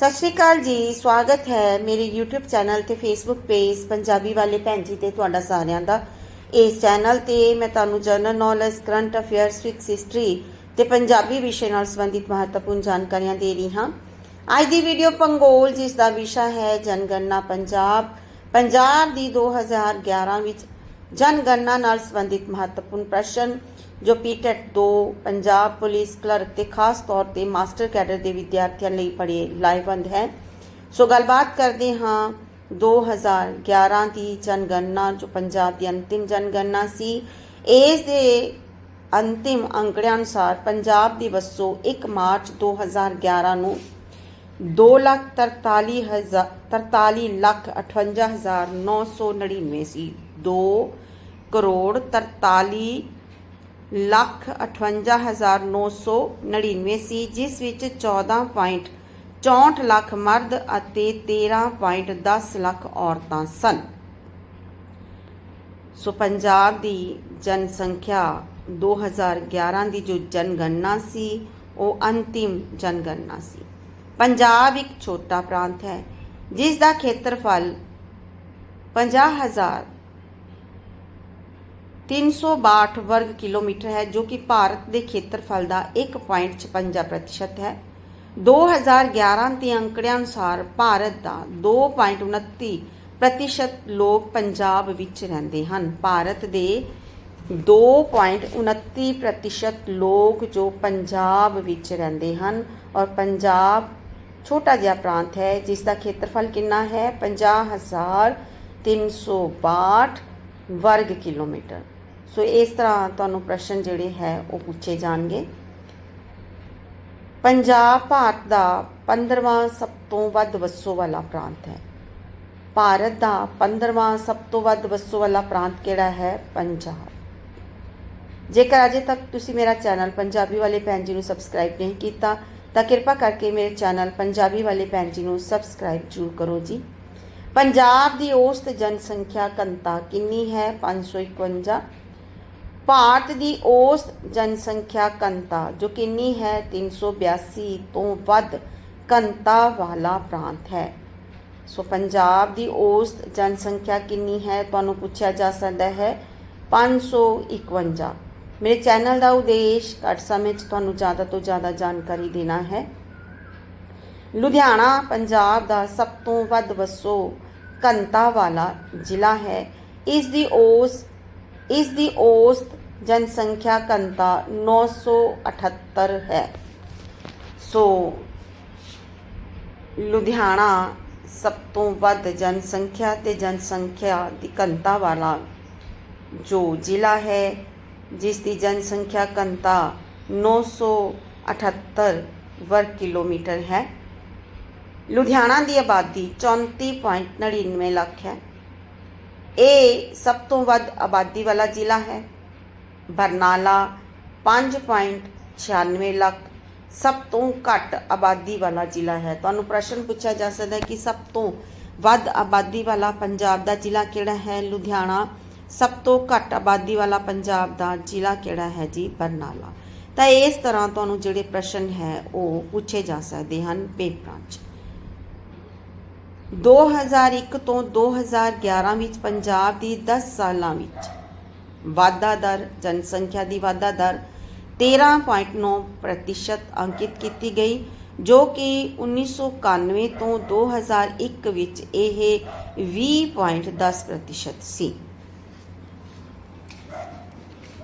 ਸਤਿ ਸ਼੍ਰੀ ਅਕਾਲ ਜੀ, ਸਵਾਗਤ ਹੈ ਮੇਰੇ YouTube ਚੈਨਲ ਤੇ Facebook ਪੇਜ ਪੰਜਾਬੀ ਵਾਲੇ ਭੈਣ ਜੀ ਤੇ ਤੁਹਾਡਾ ਸਾਰਿਆਂ ਦਾ। ਇਸ ਚੈਨਲ ਤੇ ਮੈਂ ਤੁਹਾਨੂੰ general knowledge current affairs facts history ਤੇ ਪੰਜਾਬੀ ਵਿਸ਼ੇ ਨਾਲ ਸੰਬੰਧਿਤ ਮਹੱਤਵਪੂਰਨ ਜਾਣਕਾਰੀਆਂ ਦੇ ਰਹੀ ਹਾਂ। ਅੱਜ ਦੀ ਵੀਡੀਓ ਪੰਗੋਲ ਜਿਸ ਦਾ ਵਿਸ਼ਾ ਹੈ ਜਨਗਣਨਾ ਪੰਜਾਬ। ਪੰਜਾਬ ਦੀ 2011 ਵਿੱਚ ਜਨਗਣਨਾ ਨਾਲ ਸੰਬੰਧਿਤ ਮਹੱਤਵਪੂਰਨ ਪ੍ਰਸ਼ਨ ਜੋ ਪੀਟੈਟ 2 ਪੰਜਾਬ ਪੁਲਿਸ ਕਲਰਕ ਤੇ ਖਾਸ ਤੌਰ ਤੇ ਮਾਸਟਰ ਕੈਡਰ ਦੇ ਵਿਦਿਆਰਥੀਆਂ ਲਈ ਪੜ੍ਹੇ ਲਾਈਵਬੰਦ ਹੈ। ਸੋ ਗੱਲਬਾਤ ਕਰਦੇ ਹਾਂ 2011 ਦੀ ਜਨਗਣਨਾ, ਜੋ ਪੰਜਾਬ ਦੀ ਅੰਤਿਮ ਜਨਗਣਨਾ ਸੀ। ਇਸ ਦੇ ਅੰਤਿਮ ਅੰਕੜਿਆਂ ਅਨੁਸਾਰ ਪੰਜਾਬ ਦੀ ਵਸੋਂ 1 ਮਾਰਚ 2011 ਨੂੰ 2 ਲੱਖ 43 ਹਜ਼ਾਰ 43 ਲੱਖ 58 ਹਜ਼ਾਰ 999 ਸੀ 2 ਕਰੋੜ 43 ਲੱਖ 58999 ਸੀ ਜਿਸ ਵਿੱਚ 14.64 ਲੱਖ ਮਰਦ ਅਤੇ 13.10 ਲੱਖ ਔਰਤਾਂ ਸਨ। ਸੋ ਪੰਜਾਬ ਦੀ ਜਨਸੰਖਿਆ 2011 ਦੀ ਜੋ ਜਨਗਣਨਾ ਸੀ, ਉਹ ਅੰਤਿਮ ਜਨਗਣਨਾ ਸੀ। ਪੰਜਾਬ ਇੱਕ ਛੋਟਾ ਪ੍ਰਾਂਤ ਹੈ, ਜਿਸ ਦਾ ਖੇਤਰਫਲ 50000 362 ਵਰਗ ਕਿਲੋਮੀਟਰ ਹੈ ਜੋ ਕਿ ਭਾਰਤ ਦੇ ਖੇਤਰਫਲ ਦਾ 1.56% ਹੈ 2011 ਦੇ ਅੰਕੜਿਆਂ ਅਨੁਸਾਰ ਭਾਰਤ ਦਾ 2.29 ਪ੍ਰਤੀਸ਼ਤ ਲੋਕ ਪੰਜਾਬ ਵਿੱਚ ਰਹਿੰਦੇ ਹਨ ਭਾਰਤ ਦੇ 2.29 ਪ੍ਰਤੀਸ਼ਤ ਲੋਕ ਜੋ ਪੰਜਾਬ ਵਿੱਚ ਰਹਿੰਦੇ ਹਨ ਔਰ ਪੰਜਾਬ ਛੋਟਾ ਜਿਹਾ ਪ੍ਰਾਂਤ ਹੈ ਜਿਸ ਦਾ ਖੇਤਰਫਲ ਕਿੰਨਾ ਹੈ 50362 ਵਰਗ ਕਿਲੋਮੀਟਰ ਸੋ ਇਸ ਤਰ੍ਹਾਂ ਤੁਹਾਨੂੰ ਪ੍ਰਸ਼ਨ ਜਿਹੜੇ ਹੈ ਉਹ ਪੁੱਛੇ ਜਾਣਗੇ। ਪੰਜਾਬ ਭਾਰਤ ਦਾ 15ਵਾਂ ਸਭ ਤੋਂ ਵੱਧ ਵਸੋਂ ਵਾਲਾ ਪ੍ਰਾਂਤ ਹੈ। ਭਾਰਤ ਦਾ 15ਵਾਂ ਸਭ ਤੋਂ ਵੱਧ ਵਸੋਂ ਵਾਲਾ ਪ੍ਰਾਂਤ ਕਿਹੜਾ ਹੈ? ਪੰਜਾਬ। ਜੇਕਰ ਅਜੇ ਤੱਕ ਤੁਸੀਂ ਮੇਰਾ ਚੈਨਲ ਪੰਜਾਬੀ ਵਾਲੇ ਭੈਣ ਜੀ ਨੂੰ ਸਬਸਕ੍ਰਾਈਬ ਨਹੀਂ ਕੀਤਾ, ਤਾਂ ਕਿਰਪਾ ਕਰਕੇ ਮੇਰੇ ਚੈਨਲ ਪੰਜਾਬੀ ਵਾਲੇ ਭੈਣ ਜੀ ਨੂੰ ਸਬਸਕ੍ਰਾਈਬ ਜ਼ਰੂਰ ਕਰੋ ਜੀ। ਪੰਜਾਬ ਦੀ ਔਸਤ ਜਨਸੰਖਿਆ ਘਨਤਾ ਕਿੰਨੀ ਹੈ? 551 ਭਾਰਤ ਦੀ ਔਸਤ ਜਨਸੰਖਿਆ ਘਨਤਾ ਜੋ ਕਿੰਨੀ ਹੈ? 382 ਤੋਂ ਵੱਧ ਘਨਤਾ ਵਾਲਾ ਪ੍ਰਾਂਤ ਹੈ। ਸੋ ਪੰਜਾਬ ਦੀ ਔਸਤ ਜਨਸੰਖਿਆ ਕਿੰਨੀ ਹੈ? ਤੁਹਾਨੂੰ ਪੁੱਛਿਆ ਜਾ ਸਕਦਾ ਹੈ 551 ਮੇਰੇ ਚੈਨਲ ਦਾ ਉਦੇਸ਼ ਘੱਟ ਸਮੇਂ 'ਚ ਤੁਹਾਨੂੰ ਜ਼ਿਆਦਾ ਤੋਂ ਜ਼ਿਆਦਾ ਜਾਣਕਾਰੀ ਦੇਣਾ ਹੈ। ਲੁਧਿਆਣਾ, ਪੰਜਾਬ ਦਾ ਸਭ ਤੋਂ ਵੱਧ ਵਸੋਂ ਘਨਤਾ ਵਾਲਾ ਜ਼ਿਲ੍ਹਾ ਹੈ। ਇਸ ਦੀ ਔਸਤ ਇਸ ਦੀ ਔਸਤ ਜਨਸੰਖਿਆ ਘਨਤਾ 978 ਹੈ। ਸੋ, ਲੁਧਿਆਣਾ ਸਭ ਤੋਂ ਵੱਧ ਜਨਸੰਖਿਆ ਤੇ ਜਨਸੰਖਿਆ ਦੀ ਘਨਤਾ ਵਾਲਾ ਜੋ ਜ਼ਿਲ੍ਹਾ ਹੈ, ਜਿਸ ਦੀ ਜਨਸੰਖਿਆ ਘਨਤਾ 978 ਵਰਗ ਕਿਲੋਮੀਟਰ ਹੈ। ਲੁਧਿਆਣਾ ਦੀ ਆਬਾਦੀ 34.99 ਲੱਖ ਹੈ। ਇਹ ਸਭ ਤੋਂ ਵੱਧ ਆਬਾਦੀ ਵਾਲਾ ਜ਼ਿਲ੍ਹਾ ਹੈ। ਬਰਨਾਲਾ 5.96 ਲੱਖ ਸਭ ਤੋਂ ਘੱਟ ਆਬਾਦੀ ਵਾਲਾ ਜ਼ਿਲ੍ਹਾ ਹੈ। ਤੁਹਾਨੂੰ ਪ੍ਰਸ਼ਨ ਪੁੱਛਿਆ ਜਾ ਸਕਦਾ ਹੈ ਕਿ ਸਭ ਤੋਂ ਵੱਧ ਆਬਾਦੀ ਵਾਲਾ ਪੰਜਾਬ ਦਾ ਜ਼ਿਲ੍ਹਾ ਕਿਹੜਾ ਹੈ? ਲੁਧਿਆਣਾ ਸਭ ਤੋਂ ਘੱਟ ਆਬਾਦੀ ਵਾਲਾ ਪੰਜਾਬ ਦਾ ਜ਼ਿਲ੍ਹਾ ਕਿਹੜਾ ਹੈ ਜੀ? ਬਰਨਾਲਾ। ਤਾਂ ਇਸ ਤਰ੍ਹਾਂ ਤੁਹਾਨੂੰ ਜਿਹੜੇ ਪ੍ਰਸ਼ਨ ਹੈ ਉਹ ਪੁੱਛੇ ਜਾ ਸਕਦੇ ਹਨ ਪੇਪਰਾਂ 'ਚ। 2001 ਤੋਂ 2011 ਵਿੱਚ ਪੰਜਾਬ ਦੀ 10 ਸਾਲਾਂ ਵਿੱਚ ਵਾਧਾ ਦਰ, ਜਨਸੰਖਿਆ ਦੀ ਵਾਧਾ ਦਰ 13.9 ਪ੍ਰਤੀਸ਼ਤ ਅੰਕਿਤ ਕੀਤੀ ਗਈ, ਜੋ ਕਿ 1991 ਤੋਂ 2001 ਵਿੱਚ ਇਹ 20.10 ਪ੍ਰਤੀਸ਼ਤ ਸੀ।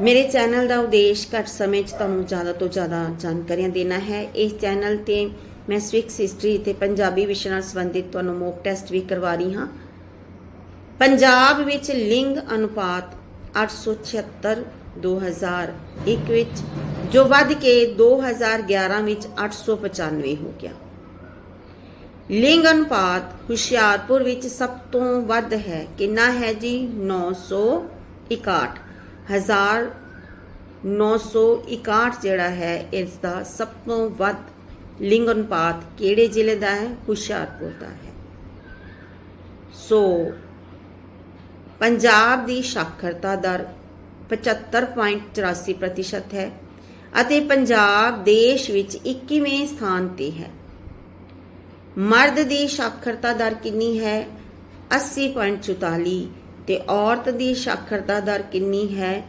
ਮੇਰੇ ਚੈਨਲ ਦਾ ਉਦੇਸ਼ ਘੱਟ ਸਮੇਂ 'ਚ ਤੁਹਾਨੂੰ ਜ਼ਿਆਦਾ ਤੋਂ ਜ਼ਿਆਦਾ ਜਾਣਕਾਰੀਆਂ ਦੇਣਾ ਹੈ। ਇਸ ਚੈਨਲ ਤੇ ਮੈਂ ਸਵਿਕਸ ਹਿਸਟਰੀ ਤੇ ਪੰਜਾਬੀ ਵਿਸ਼ੇ ਨਾਲ ਸੰਬੰਧਿਤ ਤੁਹਾਨੂੰ ਮੋਕ ਟੈਸਟ ਵੀ ਕਰਵਾ ਰਹੀ ਹਾਂ। ਪੰਜਾਬ ਵਿੱਚ ਲਿੰਗ ਅਨੁਪਾਤ 876 2001 ਵਿੱਚ, ਜੋ ਵੱਧ ਕੇ 2011 ਵਿੱਚ 895 ਹੋ ਗਿਆ। ਲਿੰਗ ਅਨੁਪਾਤ ਹੁਸ਼ਿਆਰਪੁਰ ਵਿੱਚ ਸਭ ਤੋਂ ਵੱਧ ਹੈ, ਕਿੰਨਾ ਹੈ ਜੀ? 961 ਹਜ਼ਾਰ 961 ਜਿਹੜਾ ਹੈ ਇਸ ਦਾ ਸਭ ਤੋਂ ਵੱਧ ਲਿੰਗ ਅਨੁਪਾਤ ਕਿਹੜੇ ਜ਼ਿਲ੍ਹੇ ਦਾ ਹੈ? ਹੁਸ਼ਿਆਰਪੁਰ ਦਾ ਹੈ। ਸੋ ਪੰਜਾਬ ਦੀ ਸਾਖਰਤਾ ਦਰ 75.84% ਹੈ ਅਤੇ ਪੰਜਾਬ ਦੇਸ਼ ਵਿੱਚ 21ਵੇਂ ਸਥਾਨ ਤੇ ਹੈ। ਮਰਦ ਦੀ ਸਾਖਰਤਾ ਦਰ ਕਿੰਨੀ ਹੈ? 80.44 ਤੇ ਔਰਤ ਦੀ ਸਾਖਰਤਾ ਦਰ ਕਿੰਨੀ ਹੈ?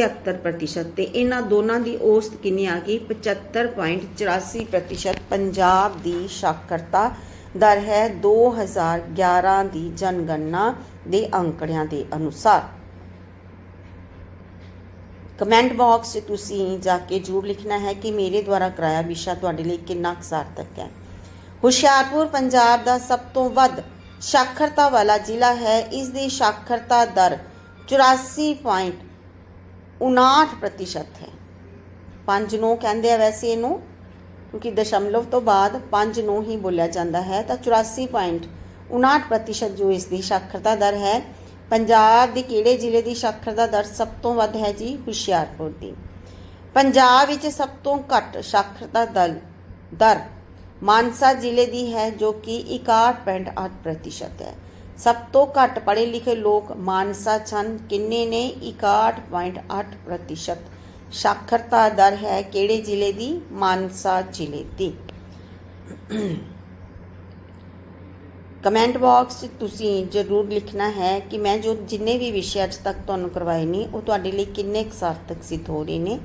70.73% ਤੇ ਇਹਨਾਂ ਦੋਨਾਂ ਦੀ ਔਸਤ ਕਿੰਨੀ ਆ ਗਈ? 75.84% ਪੰਜਾਬ ਦੀ ਸਾਖਰਤਾ ਦਰ ਹੈ 2011 ਦੀ ਜਨਗਣਨਾ ਦੇ ਅੰਕੜਿਆਂ ਦੇ ਅਨੁਸਾਰ। ਕਮੈਂਟ ਬਾਕਸ 'ਚ ਤੁਸੀਂ ਜਾ ਕੇ ਜ਼ਰੂਰ ਲਿਖਣਾ ਹੈ ਕਿ ਮੇਰੇ ਦੁਆਰਾ ਕਰਾਇਆ ਵਿਸ਼ਾ ਤੁਹਾਡੇ ਲਈ ਕਿੰਨਾ ਸਾਰਥਕ ਹੈ। ਹੁਸ਼ਿਆਰਪੁਰ, ਪੰਜਾਬ ਦਾ ਸਭ ਤੋਂ ਵੱਧ ਸਾਖਰਤਾ ਵਾਲਾ ਜ਼ਿਲ੍ਹਾ ਹੈ। ਇਸ ਦੀ ਸਾਖਰਤਾ ਦਰ 84.59% ਹੈ। 5 ਨੂੰ ਕਹਿੰਦੇ ਆ ਵੈਸੇ ਇਹਨੂੰ, ਕਿਉਂਕਿ ਦਸ਼ਮਲਵ ਤੋਂ ਬਾਅਦ 5 ਨੂੰ ਹੀ ਬੋਲਿਆ ਜਾਂਦਾ ਹੈ, ਤਾਂ 84.59% ਜੋ ਇਸ ਦੀ ਸਾਖਰਤਾ ਦਰ ਹੈ, ਪੰਜਾਬ ਦੇ ਕਿਹੜੇ ਜ਼ਿਲ੍ਹੇ ਦੀ ਸਾਖਰਤਾ ਦਰ ਸਭ ਤੋਂ ਵੱਧ ਹੈ ਜੀ? ਹੁਸ਼ਿਆਰਪੁਰ ਦੀ। ਪੰਜਾਬ ਵਿੱਚ ਸਭ ਤੋਂ ਘੱਟ ਸਾਖਰਤਾ ਦਰ ਦਰ ਮਾਨਸਾ ਜ਼ਿਲ੍ਹੇ ਦੀ ਹੈ ਜੋ ਕਿ 61.8% ਹੈ। ਸਭ ਤੋਂ ਘੱਟ ਪੜ੍ਹੇ ਲਿਖੇ ਲੋਕ ਮਾਨਸਾ ਛਨ। ਕਿੰਨੇ ਨੇ? 61.8% ਸਾਖਰਤਾ ਦਰ ਹੈ ਕਿਹੜੇ ਜ਼ਿਲ੍ਹੇ ਦੀ? ਮਾਨਸਾ ਜ਼ਿਲ੍ਹੇ ਦੀ। ਕਮੈਂਟ ਬਾਕਸ 'ਚ ਤੁਸੀਂ ਜ਼ਰੂਰ ਲਿਖਣਾ ਹੈ ਕਿ ਮੈਂ ਜੋ ਜਿੰਨੇ ਵੀ ਵਿਸ਼ੇ ਅੱਜ ਤੱਕ ਤੁਹਾਨੂੰ ਕਰਵਾਏ ਨੇ, ਉਹ ਤੁਹਾਡੇ ਲਈ ਕਿੰਨੇ ਕੁ ਸਾਰਥਕ ਸਿੱਧ ਹੋ ਰਹੇ ਨੇ।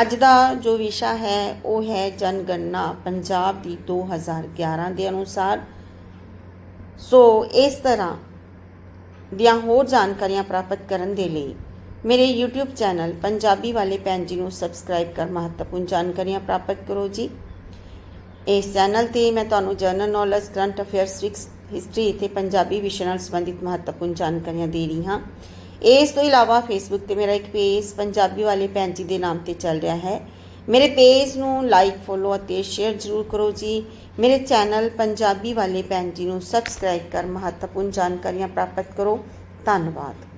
ਅੱਜ ਦਾ ਜੋ ਵਿਸ਼ਾ ਹੈ, ਉਹ ਹੈ ਜਨਗਣਨਾ। ਪੰਜਾਬ ਦੀ 2011 ਦੇ ਅਨੁਸਾਰ ਸੋ ਇਸ ਤਰ੍ਹਾਂ ਦੀਆਂ ਹੋਰ ਜਾਣਕਾਰੀਆਂ ਪ੍ਰਾਪਤ ਕਰਨ ਦੇ ਲਈ ਮੇਰੇ YouTube ਚੈਨਲ ਪੰਜਾਬੀ ਵਾਲੇ ਭੈਣ ਜੀ ਨੂੰ ਸਬਸਕ੍ਰਾਈਬ ਕਰ ਮਹੱਤਵਪੂਰਨ ਜਾਣਕਾਰੀਆਂ ਪ੍ਰਾਪਤ ਕਰੋ ਜੀ। ਇਸ ਚੈਨਲ ਤੇ ਮੈਂ ਤੁਹਾਨੂੰ general knowledge current affairs history ਤੇ ਪੰਜਾਬੀ ਵਿਸ਼ੇ ਨਾਲ ਸੰਬੰਧਿਤ ਮਹੱਤਵਪੂਰਨ ਜਾਣਕਾਰੀਆਂ ਦੇ ਰਹੀ ਹਾਂ। ਇਸ ਤੋਂ ਇਲਾਵਾ ਫੇਸਬੁੱਕ ਤੇ ਮੇਰਾ ਇੱਕ ਪੇਜ ਪੰਜਾਬੀ ਵਾਲੇ ਭੈਣ ਜੀ ਦੇ ਨਾਮ ਤੇ ਚੱਲ ਰਿਹਾ ਹੈ। ਮੇਰੇ ਪੇਜ ਨੂੰ ਲਾਈਕ ਫੋਲੋ ਅਤੇ ਸ਼ੇਅਰ ਜ਼ਰੂਰ ਕਰੋ ਜੀ। ਮੇਰੇ ਚੈਨਲ ਪੰਜਾਬੀ ਵਾਲੇ ਭੈਣ ਜੀ ਨੂੰ ਸਬਸਕ੍ਰਾਈਬ ਕਰ ਮਹੱਤਵਪੂਰਨ ਜਾਣਕਾਰੀਆਂ ਪ੍ਰਾਪਤ ਕਰੋ। ਧੰਨਵਾਦ।